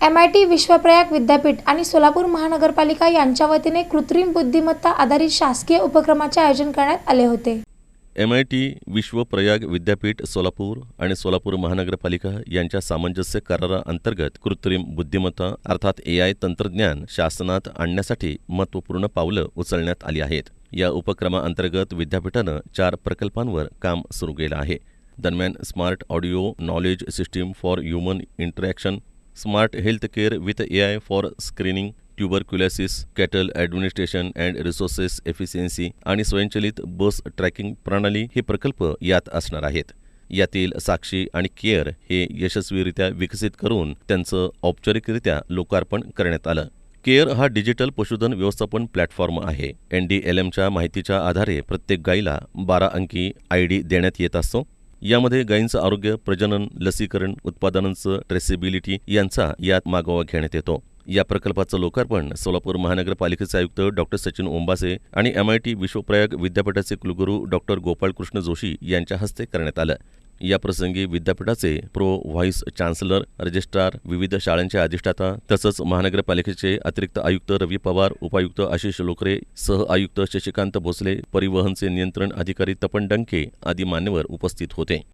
M I T विश्वप्रयाग विद्यापीठ आणि सोलापूर महानगरपालिका यांच्या वतीने कृत्रिम बुद्धिमत्ता आधारित शासकीय उपक्रमाचे आयोजन करण्यात आले होते. एम आय टी विश्वप्रयाग विद्यापीठ सोलापूर आणि सोलापूर महानगरपालिका यांच्या सामंजस्य कराराअंतर्गत कृत्रिम बुद्धिमत्ता अर्थात ए आय तंत्रज्ञान शासनात आणण्यासाठी महत्त्वपूर्ण पावलं उचलण्यात आली आहेत. या उपक्रमाअंतर्गत विद्यापीठानं चार प्रकल्पांवर काम सुरू केलं आहे. दरम्यान smart audio knowledge system for human interaction smart health care with A I for screening tuberculosis cattle administration and resources efficiency आणि स्वयंचलित बस ट्रॅकिंग प्रणाली हे प्रकल्प यात असणार आहेत. यातील साक्षी आणि केअर हे यशस्वीरित्या विकसित करून त्यांचं औपचारिकरित्या लोकार्पण करण्यात आलं. केअर हा डिजिटल पशुधन व्यवस्थापन प्लॅटफॉर्म आहे. एन डी एल एमच्या माहितीच्या आधारे प्रत्येक गायीला बारा अंकी आय डी देण्यात येत असतो. यामध्ये गायींचं आरोग्य प्रजनन लसीकरण उत्पादनांचं ट्रेसेबिलिटी यांचा यात मागोवा घेण्यात येतो. या प्रकल्पाचं लोकार्पण सोलापूर महानगरपालिकेचे आयुक्त डॉक्टर सचिन ओंबासे आणि एम आय टी विश्वप्रयाग विद्यापीठाचे कुलगुरू डॉक्टर गोपाळकृष्ण जोशी यांच्या हस्ते करण्यात आलं. याप्रसंगी विद्यापीठाचे प्रो व्हाईस चान्सलर रजिस्ट्रार विविध शाळांचे अधिष्ठाता तसंच महानगरपालिकेचे अतिरिक्त आयुक्त रवी पवार उपायुक्त आशिष लोकरे सह आयुक्त शशिकांत भोसले परिवहनचे नियंत्रण अधिकारी तपन डंके आदी मान्यवर उपस्थित होते.